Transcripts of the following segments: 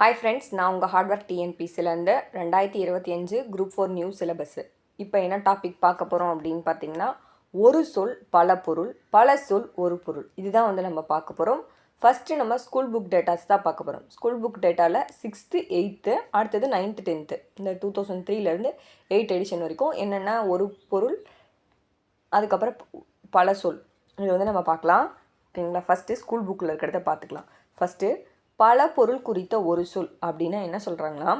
Hi friends நான் உங்கள் hard work டிஎன்பிசிலேருந்து ரெண்டாயிரத்தி இருபத்தி அஞ்சு குரூப் ஃபோர் நியூ சிலபஸ்ஸு இப்போ என்ன டாபிக் பார்க்க போகிறோம் அப்படின்னு பார்த்தீங்கன்னா ஒரு சொல் பல பொருள் பல சொல் ஒரு பொருள். இதுதான் வந்து நம்ம பார்க்க போகிறோம் ஃபஸ்ட்டு நம்ம ஸ்கூல் புக் டேட்டாஸ் தான் பார்க்க போகிறோம் ஸ்கூல் புக் டேட்டாவில் சிக்ஸ்த்து எயித்து அடுத்தது நைன்த்து டென்த்து இந்த டூ தௌசண்ட் த்ரீலேருந்து எயிட் எடிஷன் வரைக்கும் என்னென்ன ஒரு பொருள் அதுக்கப்புறம் பல சொல். இது வந்து நம்ம பார்க்கலாம். ஓகேங்களா? ஃபஸ்ட்டு ஸ்கூல் புக்கில் இருக்கிறத பார்த்துக்கலாம். ஃபஸ்ட்டு பல பொருள் குறித்த ஒரு சொல் அப்படின்னா என்ன சொல்கிறாங்கன்னா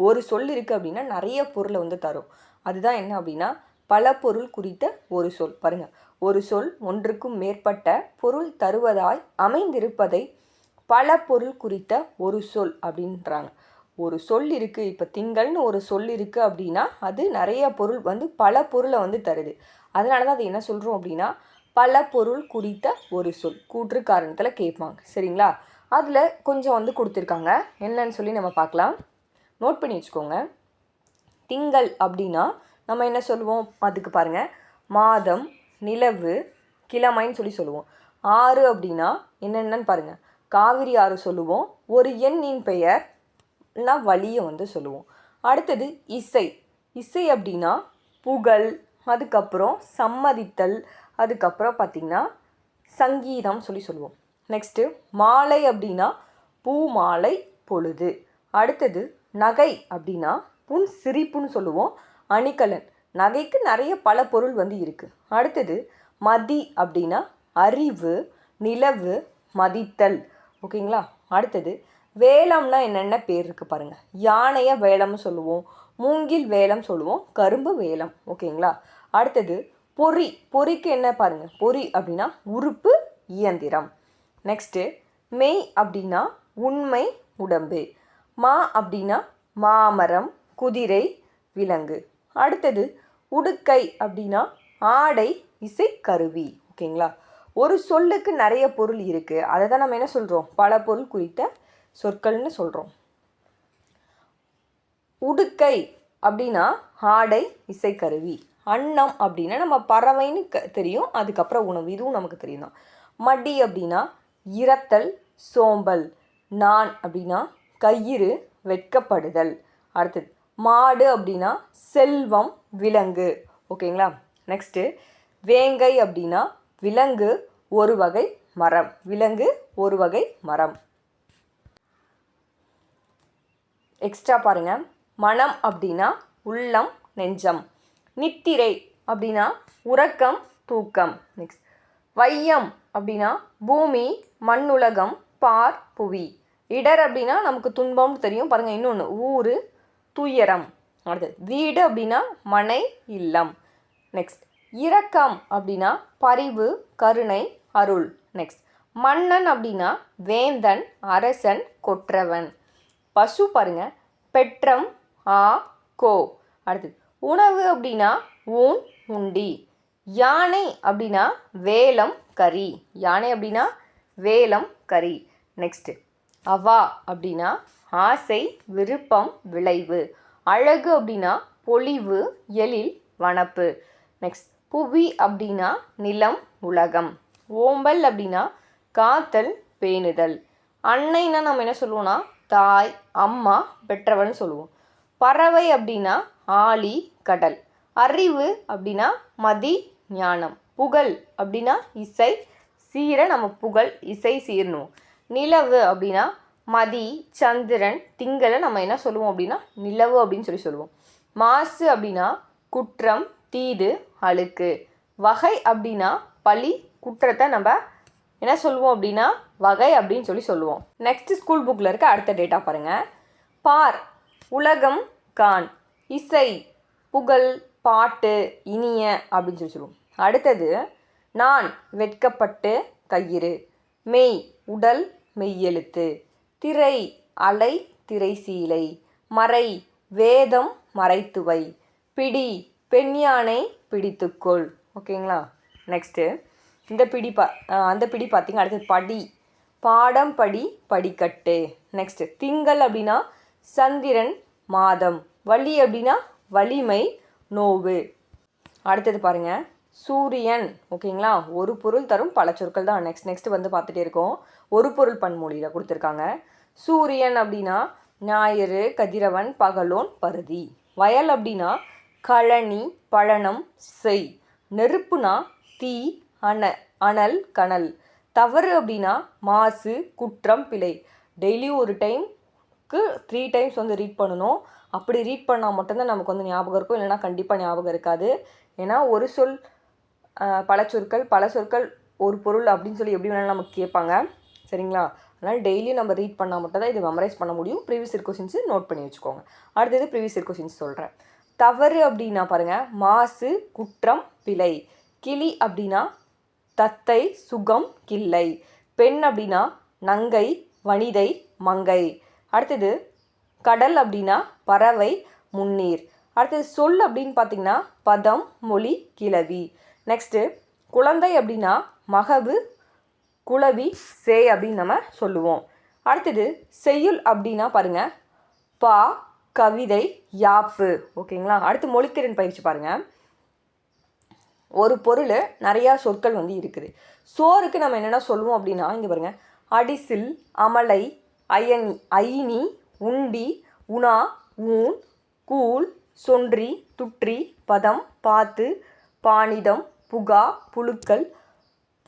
ஒரு சொல் இருக்குது அப்படின்னா நிறைய பொருளை வந்து தரும். அதுதான் என்ன அப்படின்னா பல பொருள் குறித்த ஒரு சொல். பாருங்கள் ஒரு சொல் ஒன்றுக்கும் மேற்பட்ட பொருள் தருவதாய் அமைந்திருப்பதை பல பொருள் குறித்த ஒரு சொல் அப்படின்றாங்க. ஒரு சொல் இருக்குது இப்போ திங்கள்னு ஒரு சொல் இருக்குது அப்படின்னா அது நிறைய பொருள் வந்து பல பொருளை வந்து தருது. அதனால தான் அது என்ன சொல்கிறோம் அப்படின்னா பல பொருள் குறித்த ஒரு சொல். கூற்று காரணத்தில் கேட்பாங்க. சரிங்களா? அதில் கொஞ்சம் வந்து கொடுத்துருக்காங்க. என்னன்னு சொல்லி நம்ம பார்க்கலாம். நோட் பண்ணி வச்சுக்கோங்க. திங்கள் அப்படின்னா நம்ம என்ன சொல்லுவோம்? அதுக்கு பாருங்கள் மாதம் நிலவு கிழமைன்னு சொல்லி சொல்லுவோம். ஆறு அப்படின்னா என்னென்னு பாருங்கள் காவிரி ஆறு சொல்லுவோம். ஒரு எண்ணின் பெயர்னா வழியை வந்து சொல்லுவோம். அடுத்தது இசை. இசை அப்படின்னா புகழ் அதுக்கப்புறம் சம்மதித்தல் அதுக்கப்புறம் பார்த்திங்கன்னா சங்கீதம் சொல்லி சொல்லுவோம். நெக்ஸ்ட்டு மாலை அப்படின்னா பூ மாலை பொழுது. அடுத்தது நகை அப்படின்னா புன் சிரிப்புன்னு சொல்லுவோம் அணிகலன். நகைக்கு நிறைய பல பொருள் வந்து இருக்குது அடுத்தது மதி அப்படின்னா அறிவு நிலவு மதித்தல். ஓகேங்களா? அடுத்தது வேளம்னா என்னென்ன பேர் இருக்குது பாருங்கள் யானையை வேலம்னு சொல்லுவோம் மூங்கில் வேலம் சொல்லுவோம் கரும்பு வேலம். ஓகேங்களா? அடுத்தது பொறி. பொறிக்கு என்ன பாருங்கள் பொறி அப்படின்னா உறுப்பு இயந்திரம். நெக்ஸ்ட்டு மெய் அப்படின்னா உண்மை உடம்பு. மா அப்படின்னா மாமரம் குதிரை விலங்கு. அடுத்தது உடுக்கை அப்படின்னா ஆடை இசைக்கருவி. ஓகேங்களா? ஒரு சொல்லுக்கு நிறைய பொருள் இருக்குது அதை தான் நம்ம என்ன சொல்கிறோம் பல பொருள் குறித்த சொற்கள்னு சொல்கிறோம் உடுக்கை அப்படின்னா ஆடை இசைக்கருவி. அன்னம் அப்படின்னா நம்ம பறவைன்னு க தெரியும். அதுக்கப்புறம் உணவு. இதுவும் நமக்கு தெரியும் தான் மடி அப்படின்னா இரத்தல் சோம்பல். நான் அப்படின்னா கயிறு வெட்கப்படுதல். அடுத்தது மாடு அப்படின்னா செல்வம் விலங்கு. ஓகேங்களா? நெக்ஸ்ட்டு வேங்கை அப்படின்னா விலங்கு ஒரு வகை மரம். விலங்கு ஒரு வகை மரம். எக்ஸ்ட்ரா பாருங்கள் மனம் அப்படின்னா உள்ளம் நெஞ்சம். நித்திரை அப்படின்னா உறக்கம் தூக்கம். நெக்ஸ்ட் வையம் அப்படின்னா பூமி மண்ணுலகம் பார் புவி. இடர் அப்படின்னா நமக்கு துன்பம்னு தெரியும். பாருங்கள் இன்னொன்று ஊர் துயரம். அடுத்தது வீடு அப்படின்னா மனை இல்லம். நெக்ஸ்ட் இரக்கம் அப்படின்னா பரிவு கருணை அருள். நெக்ஸ்ட் மன்னன் அப்படின்னா வேந்தன் அரசன் கொற்றவன். பசு பாருங்க பெற்றம் ஆ கோ. அடுத்தது உணவு அப்படின்னா ஊன் உண்டி. யானை அப்படின்னா வேலம் கறி. யானை அப்படின்னா வேலம் கரி நெக்ஸ்ட்டு அவா அப்படின்னா ஆசை விருப்பம் விளைவு. அழகு அப்படின்னா பொலிவு எழில் வனப்பு. நெக்ஸ்ட் புவி அப்படின்னா நிலம் உலகம். ஓம்பல் அப்படின்னா காத்தல் பேணுதல். அன்னைன்னா நம்ம என்ன சொல்லுவோம்னா தாய் அம்மா பெற்றவன் சொல்லுவோம். பறவை அப்படின்னா ஆழி கடல். அறிவு அப்படின்னா மதி ஞானம். புகழ் அப்படின்னா இசை சீர நம்ம புகழ் இசை சீரணும். நிலவு அப்படின்னா மதி சந்திரன் திங்களை நம்ம என்ன சொல்லுவோம் அப்படின்னா நிலவு அப்படின்னு சொல்லி சொல்லுவோம். மாசு அப்படின்னா குற்றம் தீது அழுக்கு. வகை அப்படின்னா பழி குற்றத்தை நம்ம என்ன சொல்லுவோம் அப்படின்னா வகை அப்படின்னு சொல்லி சொல்லுவோம். நெக்ஸ்ட் ஸ்கூல் புக்கில் இருக்க அடுத்த டேட்டா பாருங்கள் பார் உலகம் கான் இசை புகழ் பாட்டு இனிய அப்படின்னு சொல்லி சொல்லுவோம். அடுத்தது நான் வெட்கப்பட்டு கயிறு. மெய் உடல் மெய்யெழுத்து திரை அலை திரைசீலை மறை வேதம் மறைத்துவை. பிடி பெண் யானை பிடித்துக்கொள். ஓகேங்களா? நெக்ஸ்ட்டு இந்த பிடி பா அந்த பிடி பார்த்திங்க அடுத்தது படி. பாடம் படி படிக்கட்டு. நெக்ஸ்ட்டு திங்கள் அப்படின்னா சந்திரன் மாதம். வலி அப்படின்னா வலிமை நோவு. அடுத்தது பாருங்கள் சூரியன் ஓகேங்களா ஒரு பொருள் தரும் பல சொற்கள் தான். நெக்ஸ்ட் நெக்ஸ்ட் வந்து பார்த்துட்டே இருக்கோம். ஒரு பொருள் பன்மொழியில் கொடுத்துருக்காங்க. சூரியன் அப்படின்னா ஞாயிறு கதிரவன் பகலோன் பருதி. வயல் அப்படின்னா கழனி பழனம் செய். நெருப்புனா தீ அன அனல் கனல். தவறு அப்படின்னா மாசு குற்றம் பிழை. டெய்லி ஒரு டைம்க்கு த்ரீ டைம்ஸ் வந்து ரீட் பண்ணணும். அப்படி ரீட் பண்ணால் மட்டும்தான் நமக்கு வந்து ஞாபகம் இருக்கும். இல்லைனா கண்டிப்பாக ஞாபகம் இருக்காது. ஏன்னா ஒரு சொல் பல சொற்கள் பல சொற்கள் ஒரு பொருள் அப்படின்னு சொல்லி எப்படி வேணாலும் நமக்கு கேட்பாங்க. சரிங்களா? அதனால் டெய்லியும் நம்ம ரீட் பண்ணால் மட்டும் தான் இது மெமரைஸ் பண்ண முடியும். ப்ரீவியஸ் இயர் கொஷின்ஸு நோட் பண்ணி வச்சுக்கோங்க. அடுத்தது ப்ரீவியஸ் இயர் கொஷின்ஸ் சொல்கிறேன் தவறு அப்படின்னா பாருங்கள் மாசு குற்றம் பிழை. கிளி அப்படின்னா தத்தை சுகம் கிள்ளை பெண் அப்படின்னா நங்கை வனிதை மங்கை. அடுத்தது கடல் அப்படின்னா பறவை முன்னீர். அடுத்தது சொல் அப்படின்னு பார்த்தீங்கன்னா பதம் மொழி கிளவி நெக்ஸ்ட்டு குழந்தை அப்படின்னா மகவு குளவி சே அப்படின்னு நம்ம சொல்லுவோம். அடுத்தது செய்யுள் அப்படின்னா பாருங்கள் பா கவிதை யாப்பு. ஓகேங்களா? அடுத்து மொழித்திறன் பயிற்சி பாருங்கள் ஒரு பொருள் நிறையா சொற்கள் வந்து இருக்குது. சோறுக்கு நம்ம என்னென்ன சொல்லுவோம் அப்படின்னா இங்கே பாருங்கள் அடிசில் அமலை அயனி ஐனி உண்டி உணா ஊன் கூழ் சொன்றி துற்றி பதம் பாத்து பாணிதம் புகா புழுக்கள்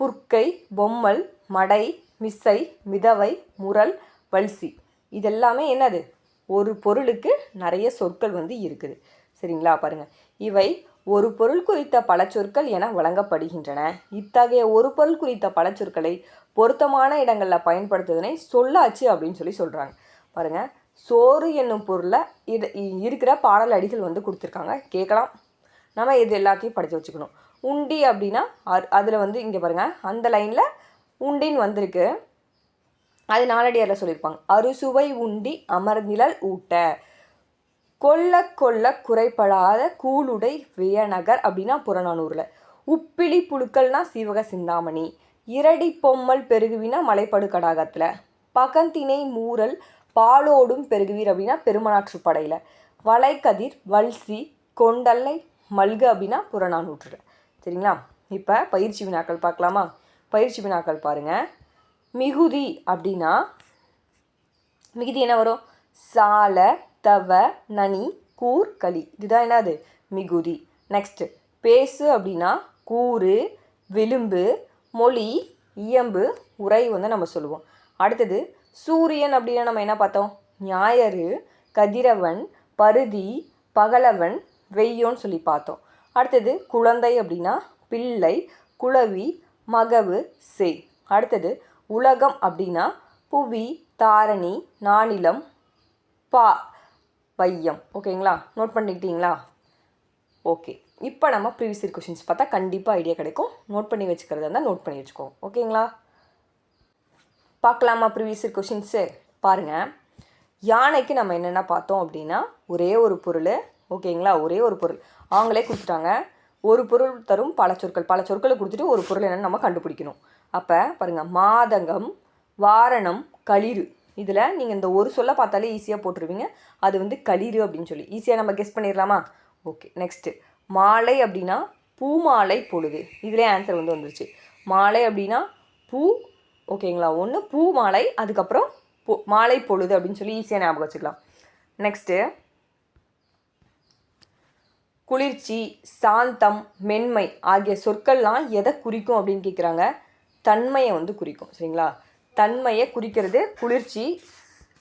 புற்கை பொம்மல் மடை மிசை மிதவை முரல் வல்சி. இதெல்லாமே என்னது? ஒரு பொருளுக்கு நிறைய சொற்கள் வந்து இருக்குது. சரிங்களா? பாருங்கள் இவை ஒரு பொருள் குறித்த பல சொற்கள் என வழங்கப்படுகின்றன. இத்தகைய ஒரு பொருள் குறித்த பல சொற்களை பொருத்தமான இடங்களில் பயன்படுத்துவதனை சொல்லாச்சு அப்படின்னு சொல்லி சொல்கிறாங்க பாருங்கள் சோறு என்னும் பொருளை இது இருக்கிற பாடல் அடிகள் வந்து கொடுத்துருக்காங்க. கேட்கலாம். நம்ம இது எல்லாத்தையும் படித்து வச்சுக்கணும். உண்டி அப்படின்னா அதில் வந்து இங்கே பாருங்கள் அந்த லைனில் உண்டின்னு வந்திருக்கு. அது நாலடியாரில் சொல்லியிருப்பாங்க. அறுசுவை உண்டி அமர்நிழல் ஊட்ட. கொல்ல கொல்ல குறைப்படாத கூலுடை வியநகர் அப்படின்னா புறநானூரில். உப்பிலி புழுக்கள்னா சீவக சிந்தாமணி. இரடி பொம்மல் பெருகுவினா மலைப்படு கடாகத்தில். பகந்தினை மூரல் பாலோடும் பெருகுவீர் அப்படின்னா பெருமனாற்று படையில். வளைக்கதிர் வல்சி கொண்டல்லை மல்கு அப்படின்னா புறநானூற்றில். சரிங்களா? இப்போ பயிற்சி வினாக்கள் பார்க்கலாமா? பயிற்சி வினாக்கள் பாருங்கள் மிகுதி அப்படின்னா மிகுதி என்ன வரும்? சால தவ நனி கூர் களி. இதுதான் என்னது? மிகுதி. நெக்ஸ்ட்டு பேசு அப்படின்னா கூறு விளிம்பு மொழி இயம்பு உரை வந்து நம்ம சொல்லுவோம். அடுத்தது சூரியன் அப்படின்னா நம்ம என்ன பார்த்தோம்? ஞாயிறு கதிரவன் பருதி பகலவன் வெய்யோன்னு சொல்லி பார்த்தோம். அடுத்தது குழந்தை அப்படின்னா பிள்ளை குளவி மகவு செய். அடுத்தது உலகம் அப்படின்னா புவி தாரணி நானிலம் பா வையம். ஓகேங்களா? நோட் பண்ணிக்கிட்டீங்களா? ஓகே. இப்போ நம்ம ப்ரீவியஸ் இயர் கொஷின்ஸ் பார்த்தா கண்டிப்பாக ஐடியா கிடைக்கும். நோட் பண்ணி வச்சுக்கிறதா இருந்தால் நோட் பண்ணி வச்சுக்கோங்க ஓகேங்களா? பார்க்கலாமா ப்ரீவியஸ் இயர் கொஷின்ஸு பாருங்கள் யானைக்கு நம்ம என்னென்ன பார்த்தோம் அப்படின்னா ஒரே ஒரு பொருள் ஓகேங்களா? ஒரே ஒரு பொருள். அவங்களே கொடுத்துட்டாங்க. ஒரு பொருள் தரும் பல சொற்கள். பல சொற்களை கொடுத்துட்டு ஒரு பொருள் என்னென்னு நம்ம கண்டுபிடிக்கணும். அப்போ பாருங்கள் மாதங்கம் வாரணம் களிறு. இதில் நீங்கள் இந்த ஒரு சொல்ல பார்த்தாலே ஈஸியாக போட்டுருவீங்க. அது வந்து களிறு அப்படின்னு சொல்லி. ஈஸியாக நம்ம கெஸ் பண்ணிடலாமா? ஓகே நெக்ஸ்ட்டு மாலை அப்படின்னா பூமாலை பொழுது. இதிலே ஆன்சர் வந்து வந்துருச்சு. மாலை அப்படின்னா பூ ஓகேங்களா? ஒன்று பூ மாலை அதுக்கப்புறம் பொ மாலை பொழுது அப்படின்னு சொல்லி ஈஸியாக ஞாபகம் வச்சுக்கலாம். நெக்ஸ்ட்டு குளிர்ச்சி சாந்தம் மென்மை ஆகிய சொற்கள்லாம் எதை குறிக்கும் அப்படின்னு கேட்குறாங்க தன்மையை வந்து குறிக்கும் சரிங்களா? தன்மையை குறிக்கிறது குளிர்ச்சி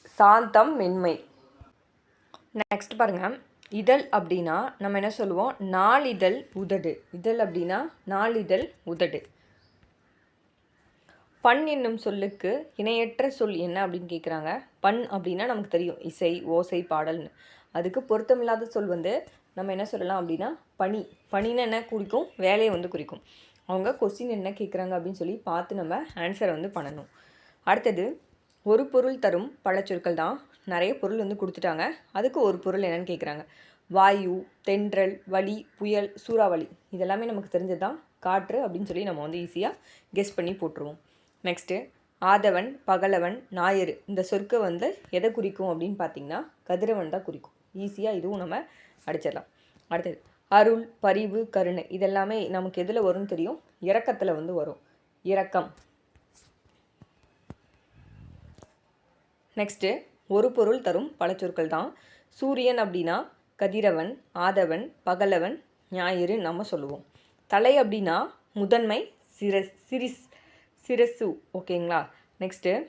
சாந்தம் மென்மை. நெக்ஸ்ட் பாருங்கள் இதழ் அப்படின்னா நம்ம என்ன சொல்லுவோம்? நாளிதழ் உதடு. இதழ் அப்படின்னா நாளிதழ் உதடு. பண் என்னும் சொல்லுக்கு இணையற்ற சொல் என்ன அப்படின்னு கேட்குறாங்க பண் அப்படின்னா நமக்கு தெரியும். இசை ஓசை பாடல்னு. அதுக்கு பொருத்தமில்லாத சொல் வந்து நம்ம என்ன சொல்லலாம் அப்படின்னா பணி. பணின்னு என்ன குறிக்கும்? வேலையை வந்து குறிக்கும். அவங்க கொஸ்டின் என்ன கேட்குறாங்க அப்படின்னு சொல்லி பார்த்து நம்ம ஆன்சரை வந்து பண்ணணும். அடுத்தது ஒரு பொருள் தரும் பழச்சொற்கள் தான். நிறைய பொருள் வந்து கொடுத்துட்டாங்க. அதுக்கு ஒரு பொருள் என்னன்னு கேட்குறாங்க வாயு தென்றல் வலி புயல் சூறாவளி. இதெல்லாமே நமக்கு தெரிஞ்சது தான். காற்று அப்படின்னு சொல்லி நம்ம வந்து ஈஸியாக கெஸ் பண்ணி போட்டுருவோம். நெக்ஸ்ட்டு ஆதவன் பகலவன் ஞாயிறு. இந்த சொற்கை வந்து எதை குறிக்கும் அப்படின்னு பார்த்தீங்கன்னா கதிரவன் தான் குறிக்கும். ஈஸியாக இதுவும் நம்ம அடிச்சிடலாம். அடுத்தது அருள் பரிவு கருணை இதெல்லாமே நமக்கு எதில் வரும்னு தெரியும்? இறக்கத்தில் வந்து வரும். இரக்கம். நெக்ஸ்ட்டு ஒரு பொருள் தரும் பல சொற்கள் தான். சூரியன் அப்படின்னா கதிரவன் ஆதவன் பகலவன் ஞாயிறு நம்ம சொல்லுவோம். தலை அப்படின்னா முதன்மை சிரஸ் சிரிஸ் சிரசு ஓகேங்களா நெக்ஸ்ட்டு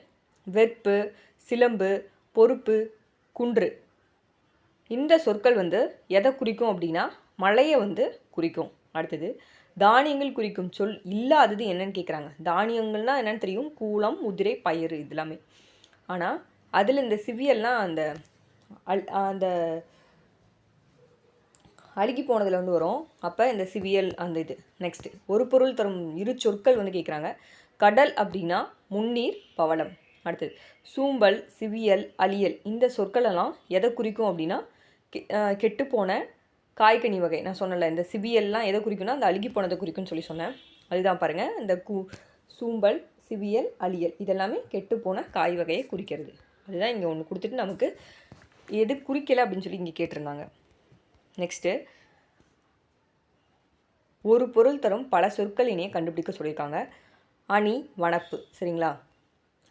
வெற்பு சிலம்பு பொறுப்பு குன்று. இந்த சொற்கள் வந்து எதை குறிக்கும் அப்படின்னா மழையை வந்து குறிக்கும். அடுத்தது தானியங்கள் குறிக்கும் சொல் இல்லாதது என்னன்னு கேட்குறாங்க தானியங்கள்னால் என்னென்னு தெரியும்? கூலம் முதிரை பயிறு இதெல்லாமே. ஆனால் அதில் இந்த சிவியல்லாம் அந்த அல் அந்த அழுகி போனதில் வந்து வரும். அப்போ இந்த சிவியல் அந்த இது. நெக்ஸ்ட்டு ஒரு பொருள் தரும் இரு சொற்கள் வந்து கேட்குறாங்க கடல் அப்படின்னா முன்னீர் பவளம். அடுத்தது. சூம்பல் சிவியல் அலியல் இந்த சொற்களெல்லாம் எதை குறிக்கும் அப்படின்னா கெட்டுப்போன காய்கனி வகை. நான் சொன்னல இந்த சிவியல்லாம் எதை குறிக்கும்னா அந்த அழுகி போனதை குறிக்கும்னு சொல்லி சொன்னேன். அதுதான் பாருங்கள் இந்த கூ சூம்பல் சிவியல் அலியல் இதெல்லாமே கெட்டுப்போன காய் வகையை குறிக்கிறது. அதுதான் இங்கே ஒன்று கொடுத்துட்டு நமக்கு எது குறிக்கலை அப்படின்னு சொல்லி இங்கே கேட்டிருந்தாங்க. நெக்ஸ்ட்டு. ஒரு பொருள் தரும் பல சொற்கள் கண்டுபிடிக்க சொல்லியிருக்காங்க. அணி வனப்பு. சரிங்களா?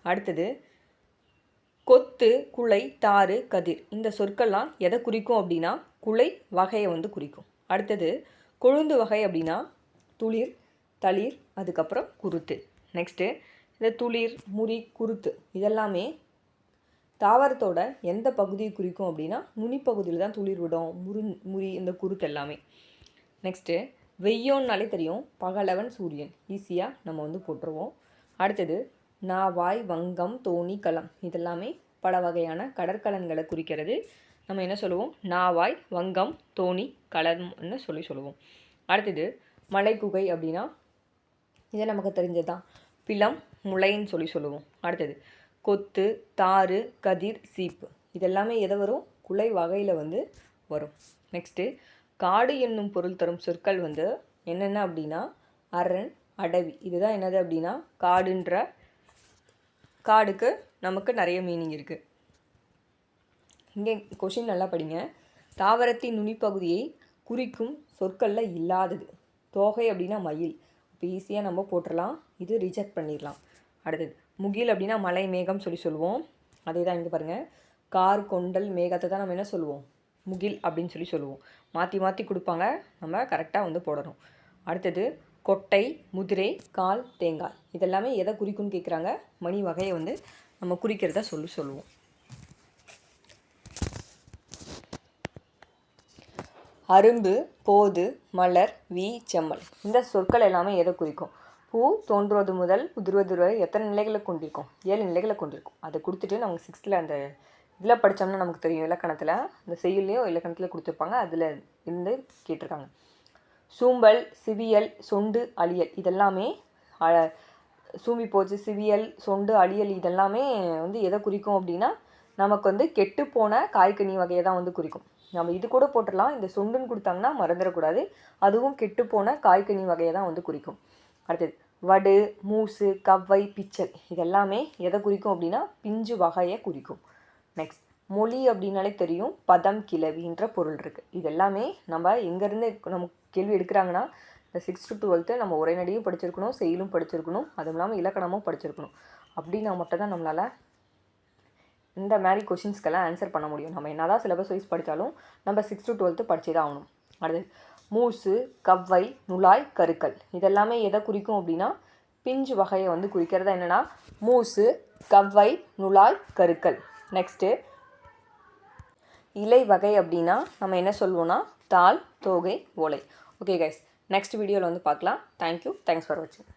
அடுத்தது கொத்து குலை தாறு கதிர். இந்த சொற்கள்லாம் எதை குறிக்கும் அப்படின்னா குலை வகையை வந்து குறிக்கும். அடுத்தது கொழுந்து வகை அப்படின்னா துளிர் தளிர் அதுக்கப்புறம் குருத்து. நெக்ஸ்ட்டு இந்த துளிர் முறி குருத்து இதெல்லாமே தாவரத்தோட எந்த பகுதியை குறிக்கும் அப்படின்னா நுனிப்பகுதியில் தான் துளிர் விடும் முரு முறி இந்த குருத்து எல்லாமே. நெக்ஸ்ட்டு வெய்யோன்னாலே தெரியும் பகலவன் சூரியன். ஈஸியாக நம்ம வந்து போட்டுருவோம். அடுத்தது நாவாய் வங்கம் தோணி களம் இதெல்லாமே பல வகையான கடற்கலன்களை குறிக்கிறது. நம்ம என்ன சொல்லுவோம்? நாவாய் வங்கம் தோணி களம்னு சொல்லி சொல்லுவோம். அடுத்தது மலைக்குகை அப்படின்னா இதை நமக்கு தெரிஞ்சது தான் பிலம் முளைன்னு சொல்லி சொல்லுவோம். அடுத்தது கொத்து தாறு கதிர் சீப்பு. இதெல்லாமே எதை வரும்? குலை வகையில் வந்து வரும். நெக்ஸ்ட்டு காடு என்னும் பொருள் தரும் சொற்கள் வந்து என்னென்ன அப்படின்னா அரண் அடவி. இதுதான் என்னது அப்படின்னா காடுன்ற காடுக்கு நமக்கு நிறைய மீனிங் இருக்குது இங்கே கொஷின் நல்லா படிங்க. தாவரத்தின் நுனிப்பகுதியை குறிக்கும் சொற்களில் இல்லாதது. தோகை அப்படின்னா மயில். இப்போ ஈஸியாக நம்ம போட்டுடலாம் இது ரிஜெக்ட் பண்ணிடலாம். அடுத்தது முகில் அப்படின்னா மலை மேகம் சொல்லி சொல்லுவோம். அதே தான் இங்கே பாருங்கள் கார் கொண்டல் மேகத்தை தான் நம்ம என்ன சொல்லுவோம்? முகில் அப்படின்னு சொல்லி சொல்லுவோம். மாற்றி மாற்றி கொடுப்பாங்க. நம்ம கரெக்டாக வந்து போடணும். அடுத்தது கொட்டை முதிரை கால் தேங்காய். இதெல்லாமே எதை குறிக்கும்னு கேட்குறாங்க மணி வகையை வந்து நம்ம குறிக்கிறத சொல்லி சொல்லுவோம். அரும்பு போது மலர் வி செம்மல். இந்த சொற்கள் எல்லாமே எதை குறிக்கும்? பூ தோன்றுவது முதல் உதிர்வது வரை எத்தனை நிலைகளை கொண்டிருக்கும்? ஏழு நிலைகளை கொண்டிருக்கும். அதை கொடுத்துட்டு நமக்கு சிக்ஸ்த்தில் அந்த இதில் படித்தோம்னா நமக்கு தெரியும். இலக்கணத்தில் இந்த செயல்லையும் இலக்கணத்தில் கொடுத்துருப்பாங்க. அதில் இருந்து கேட்டிருக்காங்க. சூம்பல் சிவியல் சொண்டு அழியல் இதெல்லாமே சூம்பி போச்சு சிவியல் சொண்டு அழியல் இதெல்லாமே வந்து எதை குறிக்கும் அப்படின்னா நமக்கு வந்து கெட்டுப்போன காய்கனி வகையை தான் வந்து குறிக்கும். நம்ம இது கூட போட்டுடலாம். இந்த சொண்டுன்னு கொடுத்தாங்கன்னா மறந்துடக்கூடாது. அதுவும் கெட்டுப்போன காய்கனி வகையை தான் வந்து குறிக்கும். அடுத்தது வடு மூசு கவ்வை பிச்சல் இதெல்லாமே எதை குறிக்கும் அப்படின்னா பிஞ்சு வகையை குறிக்கும். நெக்ஸ்ட் மொழி அப்படின்னாலே தெரியும். பதம் கிளவின்ற பொருள் இருக்குது இது எல்லாமே நம்ம எங்கேருந்து நமக்கு கேள்வி எடுக்கிறாங்கன்னா இந்த சிக்ஸ்த் டு டுவெல்த்து நம்ம உரைநடையும் படிச்சிருக்கணும் செயலும் படிச்சிருக்கணும் அதுவும் இல்லாமல் இலக்கணமும் படிச்சிருக்கணும். அப்படின்னா மட்டும் தான் நம்மளால் இந்த மாதிரி கொஷின்ஸ்க்கெல்லாம் ஆன்சர் பண்ண முடியும். நம்ம என்ன தான் சிலபஸ் வைஸ் படித்தாலும் நம்ம சிக்ஸ்த் டு டுவெல்த்து படிச்சு தான் ஆகணும். அடுத்து மூசு கவ்வை நுழாய் கருக்கள். இதெல்லாமே எதை குறிக்கும் அப்படின்னா பிஞ்சு வகையை வந்து குறிக்கிறதா என்னென்னா மூசு கவ்வை நுழாய் கருக்கள். நெக்ஸ்ட்டு இலை வகை அப்படின்னா நம்ம என்ன சொல்வோம்னா தால் தோகை ஓலை. ஓகே கைஸ் நெக்ஸ்ட் வீடியோவில் வந்து பார்க்கலாம். தேங்க்யூ தேங்க்ஸ் ஃபார் வாட்சிங்